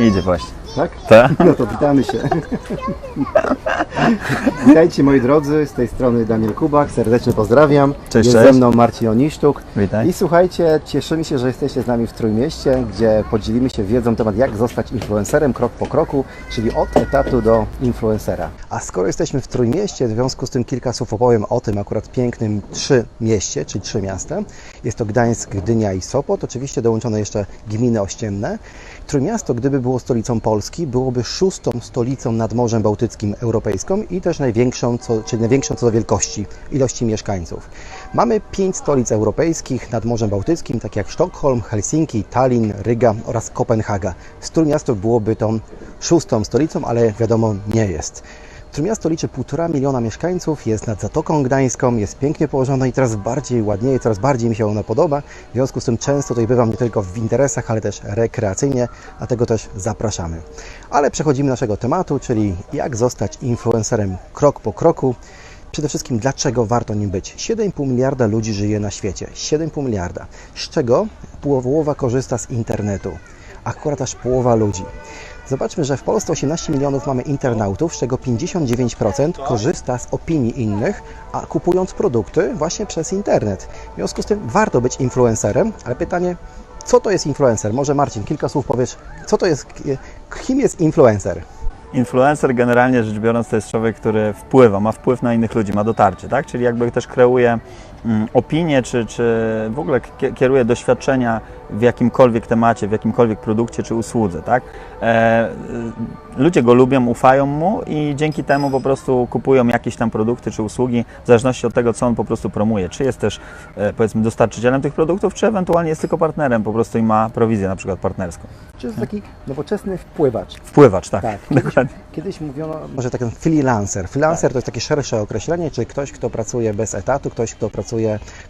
Idzie właśnie. Tak? Tak? No to witamy się. Witajcie moi drodzy, z tej strony Daniel Kubak, serdecznie pozdrawiam. Cześć, Jest cześć. ze mną Marcin Oniszczuk. Witaj. I słuchajcie, cieszymy się, że jesteście z nami w Trójmieście, gdzie podzielimy się wiedzą na temat jak zostać influencerem krok po kroku, czyli od etatu do influencera. A skoro jesteśmy w Trójmieście, w związku z tym kilka słów opowiem o tym akurat pięknym trzy mieście, czyli trzy miasta. Jest to Gdańsk, Gdynia i Sopot, oczywiście dołączone jeszcze gminy ościenne. Trójmiasto, gdyby było stolicą Polski, byłoby szóstą stolicą nad Morzem Bałtyckim europejską i też największą, co, czyli największą co do wielkości, ilości mieszkańców. Mamy pięć stolic europejskich nad Morzem Bałtyckim, takie jak Sztokholm, Helsinki, Tallinn, Ryga oraz Kopenhaga. Z Trójmiasto byłoby tą szóstą stolicą, ale wiadomo nie jest. Trójmiasto liczy 1,5 miliona mieszkańców, jest nad Zatoką Gdańską, jest pięknie położone i coraz bardziej ładnieje, coraz bardziej mi się ono podoba. W związku z tym często tutaj bywam nie tylko w interesach, ale też rekreacyjnie, dlatego też zapraszamy. Ale przechodzimy do naszego tematu, czyli jak zostać influencerem krok po kroku. Przede wszystkim, dlaczego warto nim być? 7,5 miliarda ludzi żyje na świecie. 7,5 miliarda. Z czego połowa korzysta z internetu. Akurat aż połowa ludzi. Zobaczmy, że w Polsce 18 milionów mamy internautów, z czego 59% korzysta z opinii innych, a kupując produkty właśnie przez internet. W związku z tym warto być influencerem, ale pytanie, co to jest influencer? Może Marcin, kilka słów powiesz, co to jest, kim jest influencer? Influencer generalnie rzecz biorąc to jest człowiek, który wpływa, ma wpływ na innych ludzi, ma dotarcie, tak? Czyli jakby też kreuje mm, opinię, czy, czy w ogóle kie- kieruje doświadczenia w jakimkolwiek temacie, w jakimkolwiek produkcie czy usłudze, tak? E, y, ludzie go lubią, ufają mu i dzięki temu po prostu kupują jakieś tam produkty czy usługi, w zależności od tego, co on po prostu promuje. Czy jest też, e, powiedzmy, dostarczycielem tych produktów, czy ewentualnie jest tylko partnerem po prostu i ma prowizję na przykład partnerską. Czy jest taki nowoczesny wpływacz? Wpływacz, tak. Tak, kiedyś, Dokładnie. kiedyś mówiono, może taki freelancer. Freelancer to jest takie szersze określenie, czyli ktoś, kto pracuje bez etatu, ktoś, kto pracuje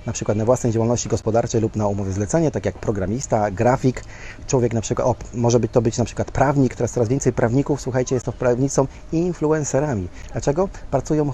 na przykład na własnej działalności gospodarczej lub na umowie zlecenie, tak jak programista, grafik, człowiek na przykład, o, może być to być na przykład prawnik, teraz coraz więcej prawników, słuchajcie, jest to prawnicy są influencerami. Dlaczego? Pracują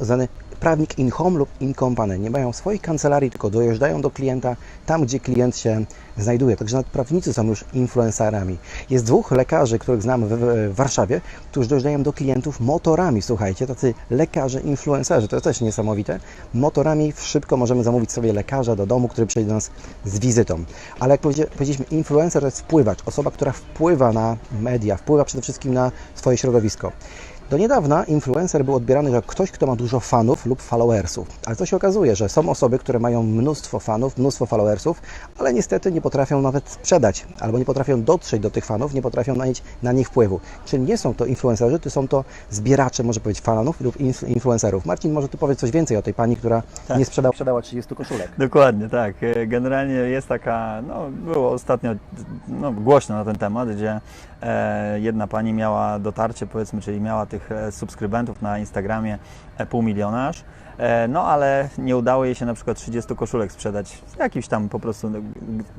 zwany prawnik in home lub in company. Nie mają swoich kancelarii, tylko dojeżdżają do klienta tam, gdzie klient się znajduje. Także nawet prawnicy są już influencerami. Jest dwóch lekarzy, których znam w, w Warszawie, którzy dojeżdżają do klientów motorami. Słuchajcie, tacy lekarze, influencerzy, to jest też niesamowite. Motorami szybko możemy zamówić sobie lekarza do domu, który przyjdzie do nas z wizytą. Ale jak powiedzie- powiedzieliśmy, influencer to jest wpływacz, osoba, która wpływa na media, wpływa przede wszystkim na swoje środowisko. Do niedawna influencer był odbierany jako ktoś, kto ma dużo fanów lub followersów. Ale co się okazuje, że są osoby, które mają mnóstwo fanów, mnóstwo followersów, ale niestety nie potrafią nawet sprzedać, albo nie potrafią dotrzeć do tych fanów, nie potrafią mieć na nich wpływu. Czyli nie są to influencerzy, to są to zbieracze, może powiedzieć, fanów lub inf- influencerów. Marcin, może Ty powiedz coś więcej o tej pani, która Tak. nie sprzedała, sprzedała 30 koszulek. Dokładnie, tak. E, Generalnie jest taka, no było ostatnio no, głośno na ten temat, gdzie e, jedna pani miała dotarcie, powiedzmy, czyli miała tych e, subskrybentów na Instagramie e, pół miliona aż, e, no ale nie udało jej się na przykład 30 koszulek sprzedać z jakimś tam po prostu no,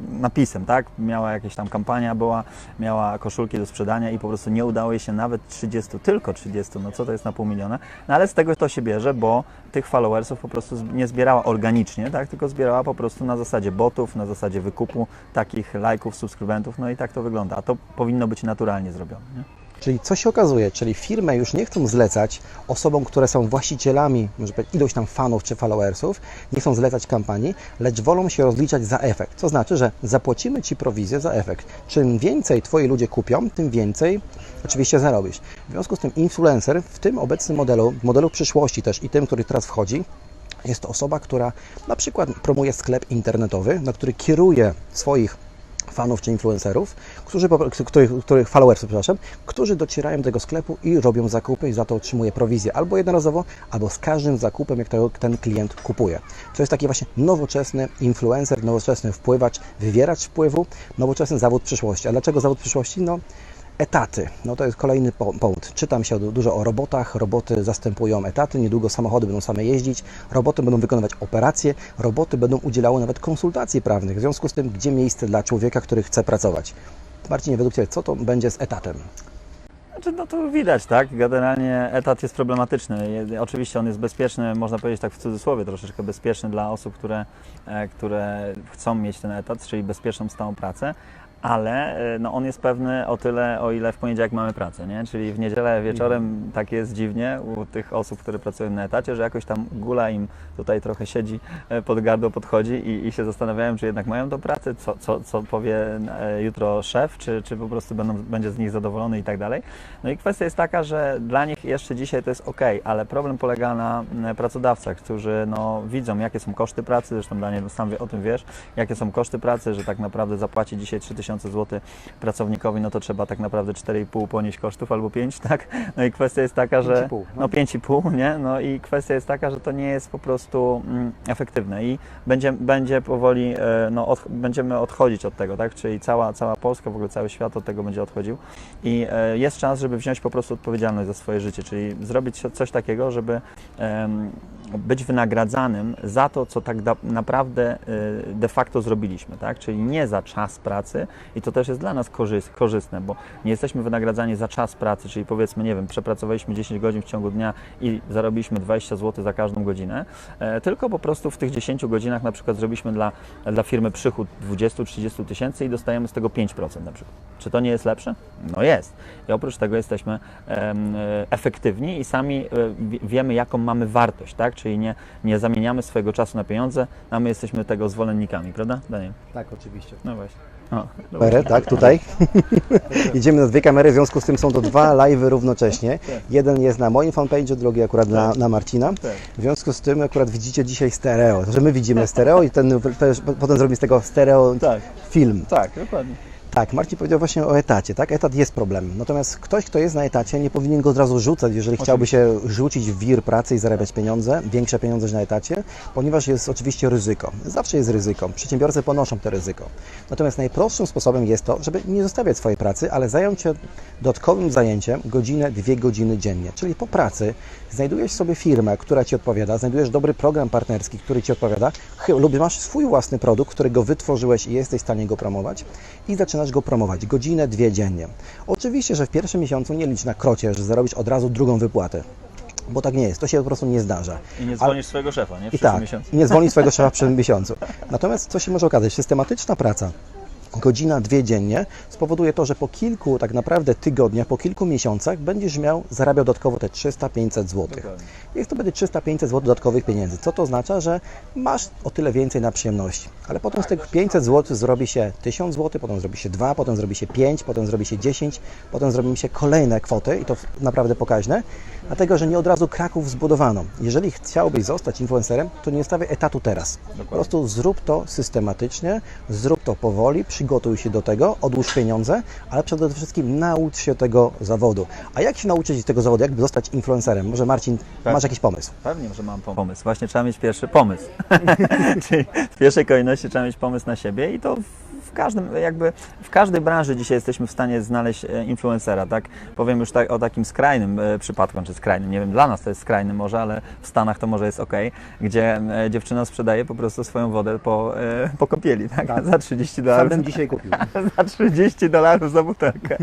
napisem, tak? Miała jakaś tam kampania była, miała koszulki do sprzedania i po prostu nie udało jej się nawet 30, tylko 30, no co to jest na pół miliona, no ale z tego to się bierze, bo tych followersów po prostu nie zbierała organicznie, tak? tylko zbierała po prostu na zasadzie botów, na zasadzie wykupu takich lajków, subskrybentów, no i tak to wygląda, a to powinno być naturalnie zrobione. Nie? Czyli co się okazuje? Czyli firmy już nie chcą zlecać osobom, które są właścicielami, może powiedzieć, ilość tam fanów czy followersów, nie chcą zlecać kampanii, lecz wolą się rozliczać za efekt. Co znaczy, że zapłacimy Ci prowizję za efekt. Czym więcej Twoi ludzie kupią, tym więcej oczywiście zarobisz. W związku z tym influencer w tym obecnym modelu, modelu przyszłości też i tym, który teraz wchodzi, jest to osoba, która na przykład promuje sklep internetowy, na który kieruje swoich fanów czy influencerów, którzy, których, których followersów, przepraszam, którzy docierają do tego sklepu i robią zakupy i za to otrzymuje prowizję albo jednorazowo, albo z każdym zakupem, jak to ten klient kupuje. To jest taki właśnie nowoczesny influencer, nowoczesny wpływacz, wywieracz wpływu, nowoczesny zawód przyszłości. A dlaczego zawód przyszłości? No, Etaty. No to jest kolejny po- punkt. Czytam się du- dużo o robotach. Roboty zastępują etaty. Niedługo samochody będą same jeździć. Roboty będą wykonywać operacje. Roboty będą udzielały nawet konsultacji prawnych. W związku z tym, gdzie miejsce dla człowieka, który chce pracować? Marcinie, według Ciebie, co to będzie z etatem? Znaczy, no to widać, tak? Generalnie etat jest problematyczny. Oczywiście on jest bezpieczny, można powiedzieć tak w cudzysłowie, troszeczkę bezpieczny dla osób, które, e, które chcą mieć ten etat, czyli bezpieczną stałą pracę, ale e, no, on jest pewny o tyle, o ile w poniedziałek mamy pracę, nie? Czyli w niedzielę wieczorem tak jest dziwnie u tych osób, które pracują na etacie, że jakoś tam gula im tutaj trochę siedzi, e, pod gardło podchodzi i, i się zastanawiają, czy jednak mają tą pracę, co, co, co powie e, jutro szef, czy, czy po prostu będą, będzie z nich zadowolony i tak dalej. No i kwestia jest taka, że dla nich jeszcze dzisiaj to jest ok, ale problem polega na pracodawcach, którzy no, widzą, jakie są koszty pracy, zresztą Daniel sam wie, o tym wiesz, jakie są koszty pracy, że tak naprawdę zapłaci dzisiaj 3000 zł pracownikowi, no to trzeba tak naprawdę 4,5 ponieść kosztów albo 5, tak? No i kwestia jest taka, że 5,5, no. no 5,5, nie? No i kwestia jest taka, że to nie jest po prostu mm, efektywne i będzie, będzie powoli, e, no od, będziemy odchodzić od tego, tak? Czyli cała, cała Polska, w ogóle cały świat od tego będzie odchodził i e, jest czas, żeby wziąć po prostu odpowiedzialność za swoje życie, czyli zrobić co- coś takiego, żeby być wynagradzanym za to, co tak naprawdę y, de facto zrobiliśmy, tak? Czyli nie za czas pracy i to też jest dla nas korzys- korzystne, bo nie jesteśmy wynagradzani za czas pracy, czyli powiedzmy, nie wiem, przepracowaliśmy 10 godzin w ciągu dnia i zarobiliśmy 20 zł za każdą godzinę, e, tylko po prostu w tych 10 godzinach na przykład zrobiliśmy dla, dla firmy przychód 20-30 tysięcy i dostajemy z tego 5% na przykład. Czy to nie jest lepsze? No jest. I oprócz tego jesteśmy e, efektywni i sami e, wi- wiemy, jaką mamy wartość, tak? Czyli nie, nie zamieniamy swojego czasu na pieniądze, a my jesteśmy tego zwolennikami, prawda, Daniel? Tak, oczywiście. No właśnie. O, tak, tutaj. Jedziemy na dwie kamery, w związku z tym są to dwa live'y równocześnie. Jeden jest na moim fanpage'u, drugi akurat na, na Marcina. Tak. W związku z tym akurat widzicie dzisiaj stereo, że my widzimy stereo i ten, też, potem zrobimy z tego stereo Tak, film. tak, dokładnie. Tak, Marcin powiedział właśnie o etacie, tak? Etat jest problemem. Natomiast ktoś, kto jest na etacie, nie powinien go od razu rzucać, jeżeli chciałby się rzucić w wir pracy i zarabiać pieniądze, większe pieniądze niż na etacie, ponieważ jest oczywiście ryzyko. Zawsze jest ryzyko. Przedsiębiorcy ponoszą to ryzyko. Natomiast najprostszym sposobem jest to, żeby nie zostawiać swojej pracy, ale zająć się dodatkowym zajęciem godzinę, dwie godziny dziennie. Czyli po pracy znajdujesz sobie firmę, która Ci odpowiada, znajdujesz dobry program partnerski, który Ci odpowiada, lub masz swój własny produkt, którego wytworzyłeś i jesteś w stanie go promować i zaczynasz go promować godzinę, dwie dziennie. Oczywiście, że w pierwszym miesiącu nie licz na krocie, że zarobisz od razu drugą wypłatę, bo tak nie jest, to się po prostu nie zdarza. I nie Ale- dzwonisz swojego szefa, nie? W I tak, miesiącu. nie zwolni swojego szefa w przyszłym miesiącu. Natomiast co się może okazać? Systematyczna praca, godzina, dwie dziennie, spowoduje to, że po kilku tak naprawdę tygodniach, po kilku miesiącach będziesz miał, zarabiał dodatkowo te 300-500 zł. Niech to będzie 300-500 zł dodatkowych pieniędzy. Co to oznacza? Że masz o tyle więcej na przyjemności. Ale potem z tych 500 zł zrobi się 1000 zł, potem zrobi się 2, potem zrobi się 5, potem zrobi się 10, potem zrobi się kolejne kwoty i to naprawdę pokaźne, dlatego że nie od razu Kraków zbudowano. Jeżeli chciałbyś zostać influencerem, to nie stawiaj etatu teraz. Po prostu zrób to systematycznie, zrób to powoli, przygotuj się do tego, odłóż pieniądze, ale przede wszystkim naucz się tego zawodu. A jak się nauczyć tego zawodu? Jak zostać influencerem? Może Marcin, Tak. masz jakiś pomysł? Pewnie, że mam pom- pomysł. Właśnie trzeba mieć pierwszy pomysł. Czyli w pierwszej kolejności trzeba mieć pomysł na siebie i to w- każdym, jakby w każdej branży dzisiaj jesteśmy w stanie znaleźć e, influencera, tak? Powiem już tak, o takim skrajnym e, przypadku, czy skrajnym, nie wiem, dla nas to jest skrajny może, ale w Stanach to może jest ok, gdzie e, dziewczyna sprzedaje po prostu swoją wodę po, po kąpieli, tak? Za 30 dolarów. dzisiaj kupił. za 30 dolarów za butelkę.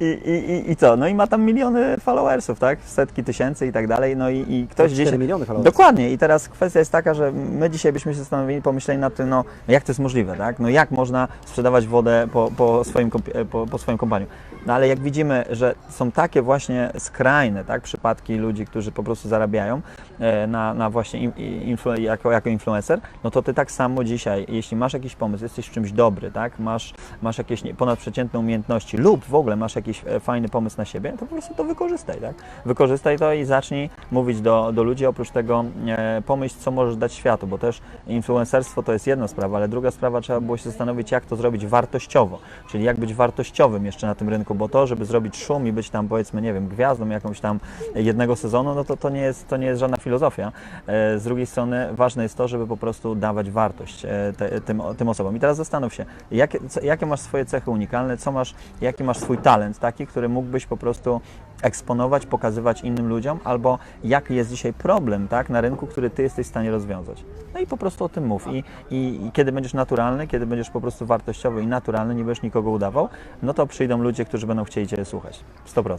I, i, i, co? No i ma tam miliony followersów, tak? Setki tysięcy i tak dalej. No i, i ktoś gdzieś... miliony followersów. Dokładnie. I teraz kwestia jest taka, że my dzisiaj byśmy się zastanowili, pomyśleli nad tym, no jak to jest możliwe, tak? No jak można sprzedawać wodę po, po, swoim, komp- po, po swoim kompaniu? No ale jak widzimy, że są takie właśnie skrajne, tak? Przypadki ludzi, którzy po prostu zarabiają e, na, na właśnie in, influ, jako, jako influencer, no to ty tak samo dzisiaj, jeśli masz jakiś pomysł, jesteś w czymś dobry, tak? Masz, masz jakieś ponadprzeciętne umiejętności lub w ogóle masz jakiś e, fajny pomysł na siebie, to po prostu to wykorzystaj, tak? Wykorzystaj to i zacznij mówić do, do ludzi. Oprócz tego e, pomyśl, co możesz dać światu, bo też influencerstwo to jest jedna sprawa, ale druga sprawa trzeba było się zastanowić, jak to zrobić wartościowo, czyli jak być wartościowym jeszcze na tym rynku, bo to, żeby zrobić szum i być tam powiedzmy, nie wiem, gwiazdą jakąś tam jednego sezonu, no to to nie jest, to nie jest żadna filozofia. E, Z drugiej strony ważne jest to, żeby po prostu dawać wartość e, te, tym, tym osobom. I teraz zastanów się, jakie, jakie masz swoje cechy unikalne, co masz, jaki masz swój talent taki, który mógłbyś po prostu eksponować, pokazywać innym ludziom, albo jaki jest dzisiaj problem tak, na rynku, który ty jesteś w stanie rozwiązać. No i po prostu o tym mów. I, i, I kiedy będziesz naturalny, kiedy będziesz po prostu wartościowy i naturalny, nie będziesz nikogo udawał, no to przyjdą ludzie, którzy będą chcieli Cię słuchać. 100%.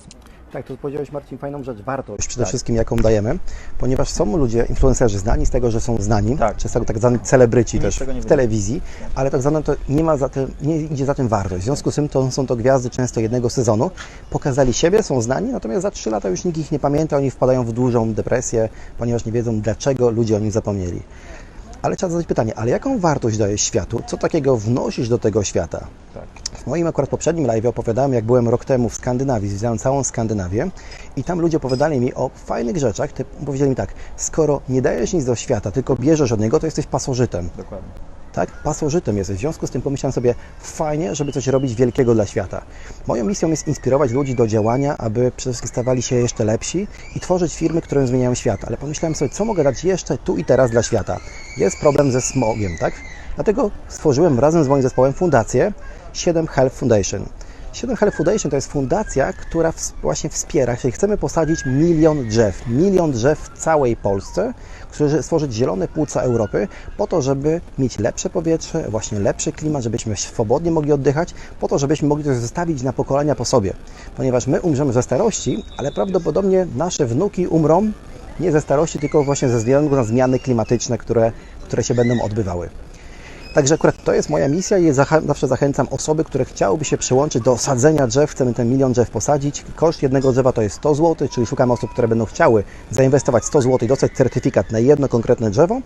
Tak, to powiedziałeś Marcin fajną rzecz, wartość przede wszystkim jaką dajemy, ponieważ są ludzie, influencerzy znani z tego, że są znani, Tak. często tak zwani celebryci też w telewizji, ale tak zwane to nie ma za tym, nie idzie za tym wartość. W związku z tym to są to gwiazdy często jednego sezonu, pokazali siebie, są znani, natomiast za 3 lata już nikt ich nie pamięta, oni wpadają w dużą depresję, ponieważ nie wiedzą dlaczego ludzie o nich zapomnieli. Ale trzeba zadać pytanie, ale jaką wartość dajesz światu? Co takiego wnosisz do tego świata? Tak. W moim akurat poprzednim live opowiadałem, jak byłem rok temu w Skandynawii, zwiedzałem całą Skandynawię i tam ludzie opowiadali mi o fajnych rzeczach. Ty powiedzieli mi tak, skoro nie dajesz nic do świata, tylko bierzesz od niego, to jesteś pasożytem. Dokładnie. Tak? Pasożytem jesteś. W związku z tym pomyślałem sobie, fajnie, żeby coś robić wielkiego dla świata. Moją misją jest inspirować ludzi do działania, aby przede wszystkim stawali się jeszcze lepsi i tworzyć firmy, które zmieniają świat. Ale pomyślałem sobie, co mogę dać jeszcze tu i teraz dla świata. Jest problem ze smogiem, tak? Dlatego stworzyłem razem z moim zespołem fundację 7 Health Foundation. 7 Health Foundation to jest fundacja, która właśnie wspiera, czyli chcemy posadzić milion drzew, milion drzew w całej Polsce, którzy stworzyć zielone płuca Europy, po to, żeby mieć lepsze powietrze, właśnie lepszy klimat, żebyśmy swobodnie mogli oddychać, po to, żebyśmy mogli to zostawić na pokolenia po sobie. Ponieważ my umrzemy ze starości, ale prawdopodobnie nasze wnuki umrą nie ze starości, tylko właśnie ze względu na zmiany klimatyczne, które, które się będą odbywały. Także akurat to jest moja misja i zawsze zachęcam osoby, które chciałyby się przyłączyć do sadzenia drzew. Chcemy ten milion drzew posadzić. Koszt jednego drzewa to jest 100 zł, czyli szukamy osób, które będą chciały zainwestować 100 zł i dostać certyfikat na jedno konkretne drzewo,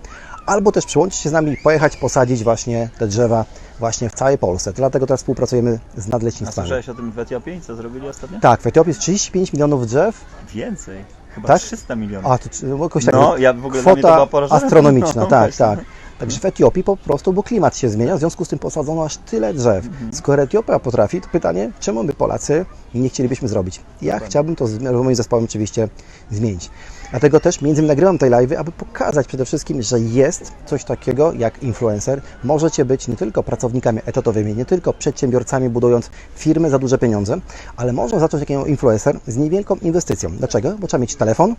albo też przyłączyć się z nami i pojechać posadzić właśnie te drzewa właśnie w całej Polsce. Dlatego teraz współpracujemy z A nadleśnictwami. słyszałeś o tym w Etiopii, co zrobili ostatnio? Tak, w Etiopii jest 35 milionów drzew. Więcej. Chyba Tak? 300 milionów. A, to no, jakoś tak, No, ja w ogóle kwota astronomiczna, No, tak, właśnie. tak. Także w Etiopii po prostu, bo klimat się zmienia, w związku z tym posadzono aż tyle drzew. Mhm. Skoro Etiopia potrafi, to pytanie, czemu my Polacy nie chcielibyśmy zrobić? Ja chciałbym to z moim zespołem oczywiście zmienić. Dlatego też między innymi nagrywam te live'y, aby pokazać przede wszystkim, że jest coś takiego jak influencer. Możecie być nie tylko pracownikami etatowymi, nie tylko przedsiębiorcami budując firmy za duże pieniądze, ale można zacząć jako influencer z niewielką inwestycją. Dlaczego? Bo trzeba mieć telefon,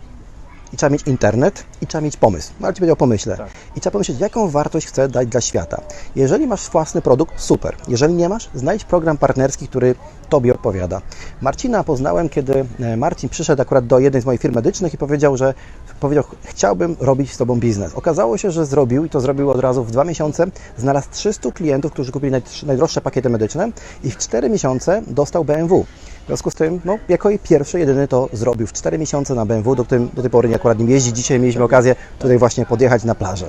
i trzeba mieć internet i trzeba mieć pomysł. Marcin powiedział o pomyśle. Tak. I trzeba pomyśleć, jaką wartość chcę dać dla świata. Jeżeli masz własny produkt, super. Jeżeli nie masz, znajdź program partnerski, który Tobie odpowiada. Marcina poznałem, kiedy e, Marcin przyszedł akurat do jednej z moich firm medycznych i powiedział, że powiedział, chciałbym robić z Tobą biznes. Okazało się, że zrobił i to zrobił od razu w dwa miesiące. Znalazł 300 klientów, którzy kupili najdroższe- najdroższe pakiety medyczne i w 4 miesiące dostał BMW. W związku z tym, no, jako pierwszy, jedyny to zrobił w 4 miesiące na BMW, do, tym, do tej pory nie akurat nim jeździ. Dzisiaj mieliśmy okazję tutaj właśnie podjechać na plażę.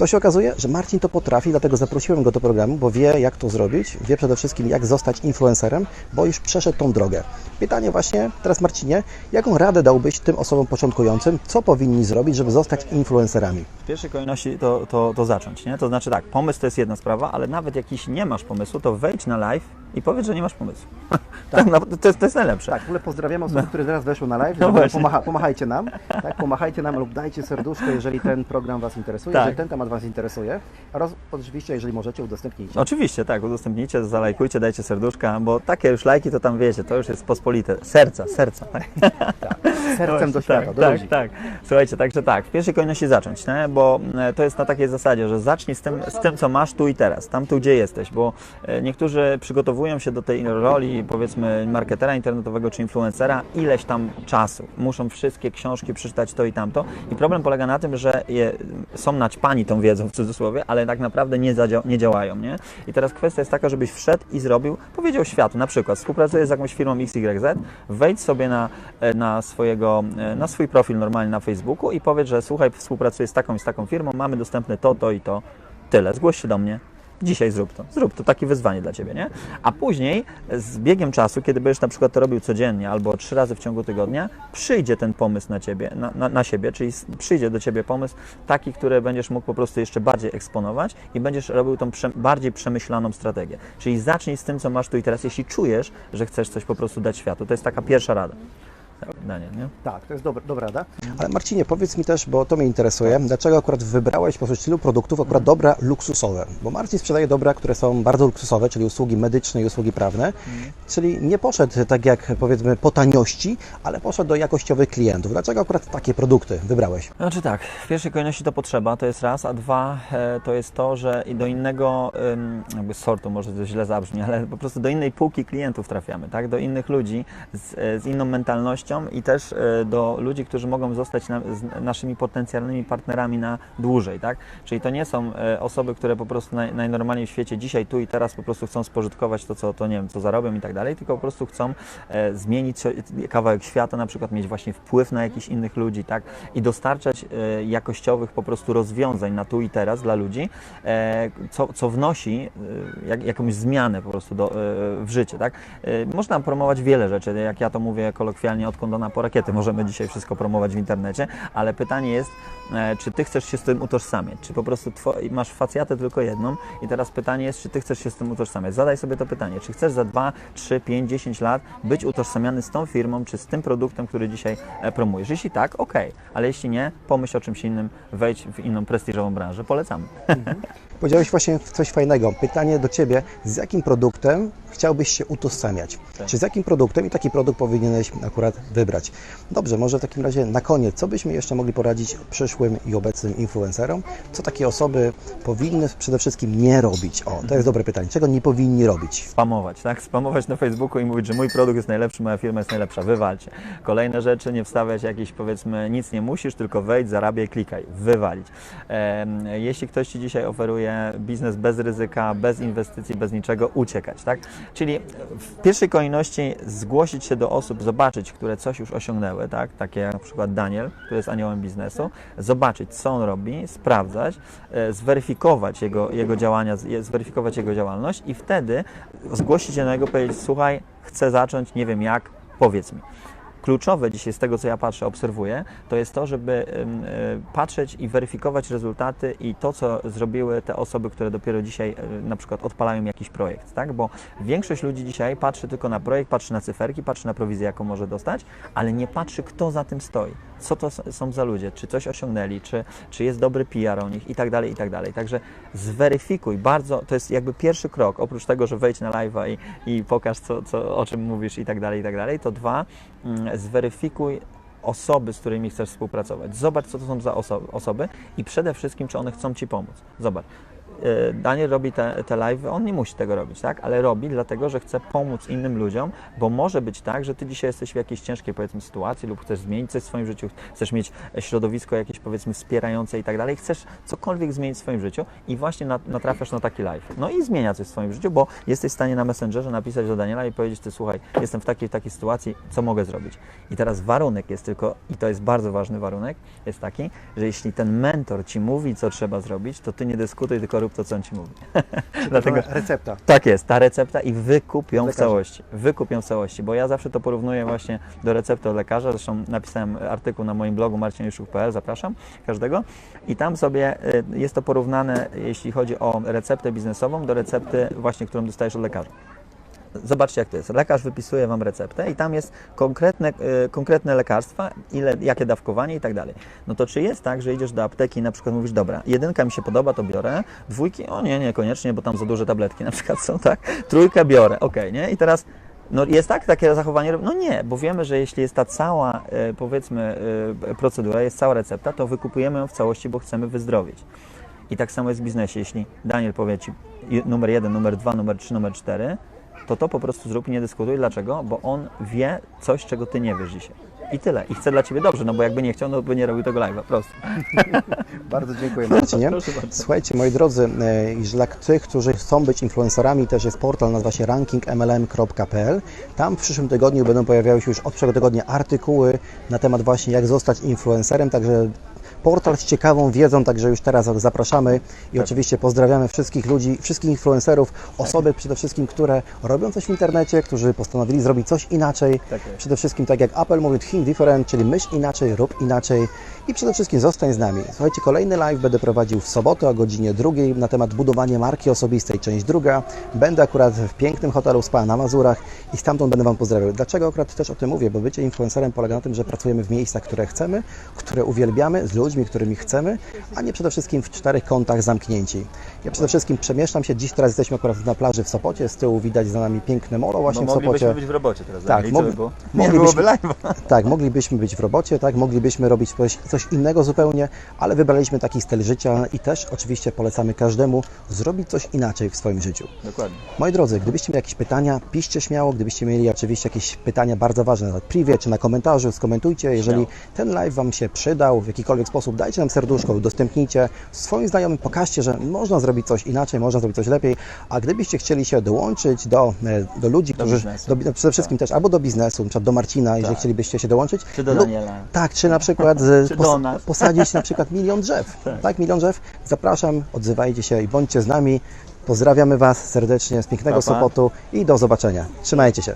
To się okazuje, że Marcin to potrafi, dlatego zaprosiłem go do programu, bo wie jak to zrobić, wie przede wszystkim jak zostać influencerem, bo już przeszedł tą drogę. Pytanie właśnie teraz Marcinie, jaką radę dałbyś tym osobom początkującym, co powinni zrobić, żeby zostać influencerami? W pierwszej kolejności to, to, to zacząć, nie? To znaczy tak, pomysł to jest jedna sprawa, ale nawet jakiś nie masz pomysłu, to wejdź na live i powiedz, że nie masz pomysłu. Tak. no, to, jest, to jest najlepsze. Tak, w ogóle pozdrawiamy osoby, które zaraz weszły na live, No pomacha, pomachajcie nam, tak, pomachajcie nam lub dajcie serduszko, jeżeli ten program Was interesuje, Tak. jeżeli ten temat Was interesuje, oraz oczywiście, jeżeli możecie, udostępnijcie. Oczywiście, tak, udostępnijcie, zalajkujcie, dajcie serduszka, bo takie już lajki to tam wiecie, to już jest pospolite. Serca, serca, tak? Sercem do tak, świata, do tak, tak. Słuchajcie, także tak, w pierwszej kolejności zacząć, nie? bo e, to jest na takiej zasadzie, że zacznij z tym, z tym, co masz tu i teraz, tam tu, gdzie jesteś, bo e, niektórzy przygotowują się do tej roli, powiedzmy, marketera internetowego czy influencera ileś tam czasu. Muszą wszystkie książki przeczytać to i tamto i problem polega na tym, że je, są naćpani tą wiedzą w cudzysłowie, ale tak naprawdę nie, zadzia- nie działają, nie? I teraz kwestia jest taka, żebyś wszedł i zrobił, powiedział światu, na przykład współpracuję z jakąś firmą XYZ, wejdź sobie na, e, na, swojego, e, na swój profil normalnie na Facebooku i powiedz, że słuchaj, współpracuję z taką i z taką firmą, mamy dostępne to, to i to, tyle, zgłoś się do mnie. Dzisiaj zrób to, zrób to, takie wyzwanie dla Ciebie, nie? A później z biegiem czasu, kiedy będziesz na przykład to robił codziennie albo trzy razy w ciągu tygodnia, przyjdzie ten pomysł na Ciebie, na, na, na siebie, czyli przyjdzie do Ciebie pomysł taki, który będziesz mógł po prostu jeszcze bardziej eksponować i będziesz robił tą prze, bardziej przemyślaną strategię. Czyli zacznij z tym, co masz tu i teraz, jeśli czujesz, że chcesz coś po prostu dać światu. To jest taka pierwsza rada. Daniel, nie? Tak, to jest dobra, dobra rada. Ale Marcinie, powiedz mi też, bo to mnie interesuje, dlaczego akurat wybrałeś pośród tylu produktów akurat dobra luksusowe? Bo Marcin sprzedaje dobra, które są bardzo luksusowe, czyli usługi medyczne i usługi prawne, czyli nie poszedł tak jak powiedzmy po taniości, ale poszedł do jakościowych klientów. Dlaczego akurat takie produkty wybrałeś? Znaczy tak, w pierwszej kolejności to potrzeba, to jest raz, a dwa e, to jest to, że i do innego jakby sortu, może to źle zabrzmi, ale po prostu do innej półki klientów trafiamy, tak? Do innych ludzi z, e, z inną mentalnością i też e, do ludzi, którzy mogą zostać na, naszymi potencjalnymi partnerami na dłużej, tak? Czyli to nie są e, osoby, które po prostu naj, najnormalniej w świecie dzisiaj, tu i teraz po prostu chcą spożytkować to, co to nie wiem, co zarobią i tak dalej, tylko po prostu chcą e, zmienić kawałek świata, na przykład mieć właśnie wpływ na jakichś innych ludzi, tak? I dostarczać jakościowych po prostu rozwiązań na tu i teraz dla ludzi, co, co wnosi jak, jakąś zmianę po prostu do, w życie, tak? Można promować wiele rzeczy, jak ja to mówię kolokwialnie, od kondona po rakiety możemy dzisiaj wszystko promować w internecie, ale pytanie jest, e, czy ty chcesz się z tym utożsamiać, czy po prostu masz facjatę tylko jedną i teraz pytanie jest, czy ty chcesz się z tym utożsamiać. Zadaj sobie to pytanie, czy chcesz za 2, 3, 5, 10 lat być utożsamiany z tą firmą, czy z tym produktem, który dzisiaj e, promujesz. Jeśli tak, ok, ale jeśli nie, pomyśl o czymś innym, wejdź w inną prestiżową branżę. Polecamy. Powiedziałeś właśnie coś fajnego. Pytanie do Ciebie, z jakim produktem chciałbyś się utożsamiać? Tak. Czy z jakim produktem i taki produkt powinieneś akurat wybrać? Dobrze, może w takim razie na koniec, co byśmy jeszcze mogli poradzić przyszłym i obecnym influencerom? Co takie osoby powinny przede wszystkim nie robić? O, to jest dobre pytanie. Czego nie powinni robić? spamować, tak? Spamować na Facebooku i mówić, że mój produkt jest najlepszy, moja firma jest najlepsza, wywalcie. Kolejne rzeczy, nie wstawiać jakiś powiedzmy, nic nie musisz, tylko wejdź, zarabiaj, klikaj, wywalić. Jeśli ktoś Ci dzisiaj oferuje biznes bez ryzyka, bez inwestycji, bez niczego, uciekać, tak? Czyli w pierwszej kolejności zgłosić się do osób, zobaczyć, które coś już osiągnęły, tak? Takie jak na przykład Daniel, który jest aniołem biznesu, zobaczyć, co on robi, sprawdzać, e, zweryfikować jego, jego działania, zweryfikować jego działalność i wtedy zgłosić się do niego, powiedzieć, słuchaj, chcę zacząć, nie wiem jak, powiedz mi. Kluczowe dzisiaj z tego, co ja patrzę, obserwuję, to jest to, żeby y, patrzeć i weryfikować rezultaty i to, co zrobiły te osoby, które dopiero dzisiaj y, na przykład odpalają jakiś projekt, tak? Bo większość ludzi dzisiaj patrzy tylko na projekt, patrzy na cyferki, patrzy na prowizję, jaką może dostać, ale nie patrzy, kto za tym stoi, co to są za ludzie, czy coś osiągnęli, czy, czy jest dobry PR o nich i tak dalej, i tak dalej. Także zweryfikuj bardzo, to jest jakby pierwszy krok, oprócz tego, że wejdź na live'a i, i pokaż, co, co, o czym mówisz i tak dalej, i tak dalej, to dwa, zweryfikuj osoby, z którymi chcesz współpracować. Zobacz, co to są za oso- osoby i przede wszystkim, czy one chcą Ci pomóc. Zobacz. E, Daniel robi te, te live, on nie musi tego robić, tak? Ale robi dlatego, że chce pomóc innym ludziom, bo może być tak, że ty dzisiaj jesteś w jakiejś ciężkiej powiedzmy sytuacji lub chcesz zmienić coś w swoim życiu, chcesz mieć środowisko jakieś powiedzmy wspierające i tak dalej, chcesz cokolwiek zmienić w swoim życiu i właśnie nat- natrafiasz na taki live. No i zmienia coś w swoim życiu, bo jesteś w stanie na Messengerze napisać do Daniela i powiedzieć, ty słuchaj, jestem w takiej, takiej sytuacji, co mogę zrobić? I teraz warunek jest tylko, i to jest bardzo ważny warunek, jest taki, że jeśli ten mentor ci mówi, co trzeba zrobić, to ty nie dyskutuj, tylko rób to, co on ci mówi. Dlatego, recepta. tak jest, ta recepta i wykup ją w całości. Wykup ją w całości, bo ja zawsze to porównuję właśnie do recepty od lekarza. Zresztą napisałem artykuł na moim blogu marcinjuszuk.pl, zapraszam każdego. I tam sobie y, jest to porównane, jeśli chodzi o receptę biznesową, do recepty właśnie, którą dostajesz od lekarza. Zobaczcie, jak to jest. Lekarz wypisuje Wam receptę i tam jest konkretne, y, konkretne lekarstwa, ile, jakie dawkowanie i tak dalej. No to czy jest tak, że idziesz do apteki i na przykład mówisz, dobra, jedynka mi się podoba, to biorę, dwójki, o nie, niekoniecznie, bo tam za duże tabletki na przykład są, tak? Trójkę biorę, okej, nie? I teraz no jest tak, takie zachowanie? No nie, bo wiemy, że jeśli jest ta cała, e, powiedzmy, e, procedura, jest cała recepta, to wykupujemy ją w całości, bo chcemy wyzdrowieć. I tak samo jest w biznesie. Jeśli Daniel powie Ci numer jeden, numer dwa, numer trzy, numer cztery, to to po prostu zrób i nie dyskutuj. Dlaczego? Bo on wie coś, czego Ty nie wiesz dzisiaj. I tyle. I chce dla Ciebie dobrze, no bo jakby nie chciał, no by nie robił tego live'a, prosto. Bardzo dziękuję Marcinie. Słuchajcie, moi drodzy, e, i że dla tych, którzy chcą być influencerami, też jest portal, nazywa się rankingmlm.pl. Tam w przyszłym tygodniu będą pojawiały się już od przyszłego tygodnia artykuły na temat właśnie jak zostać influencerem, także portal z ciekawą wiedzą, także już teraz zapraszamy i oczywiście pozdrawiamy wszystkich ludzi, wszystkich influencerów, osoby przede wszystkim, które robią coś w internecie, którzy postanowili zrobić coś inaczej. Tak. Przede wszystkim tak jak Apple mówi, think different, czyli myśl inaczej, rób inaczej i przede wszystkim zostań z nami. Słuchajcie, kolejny live będę prowadził w sobotę o godzinie drugiej na temat budowania marki osobistej, część druga. Będę akurat w pięknym hotelu Spa na Mazurach i stamtąd będę Wam pozdrawiał. Dlaczego akurat też o tym mówię? Bo bycie influencerem polega na tym, że pracujemy w miejscach, które chcemy, które uwielbiamy, z ludźmi, którymi chcemy, a nie przede wszystkim w czterech kątach zamknięci. Ja przede wszystkim przemieszczam się, dziś teraz jesteśmy akurat na plaży w Sopocie, z tyłu widać za nami piękne molo właśnie Bo w Sopocie. moglibyśmy być w robocie teraz. Tak, mogli- by moglibyśmy-. Tak, moglibyśmy być w robocie, tak, moglibyśmy robić coś, coś innego zupełnie, ale wybraliśmy taki styl życia i też oczywiście polecamy każdemu zrobić coś inaczej w swoim życiu. Dokładnie. Moi drodzy, gdybyście mieli jakieś pytania, piszcie śmiało, gdybyście mieli oczywiście jakieś pytania bardzo ważne na privie czy na komentarzu, skomentujcie. Jeżeli ten live Wam się przydał w jakikolwiek sposób, dajcie nam serduszko, udostępnijcie swoim znajomym, pokażcie, że można zrobić coś inaczej, można zrobić coś lepiej, a gdybyście chcieli się dołączyć do, e, do ludzi, Do którzy, do, przede wszystkim też, albo do biznesu, na do Marcina, jeżeli Tak. chcielibyście się dołączyć, Czy do Daniela. tak, czy na przykład Czy nas. posadzić na przykład milion drzew. Tak. Tak. milion drzew. Zapraszam, odzywajcie się i bądźcie z nami. Pozdrawiamy Was serdecznie z pięknego Pa, pa. Sopotu i do zobaczenia. Trzymajcie się.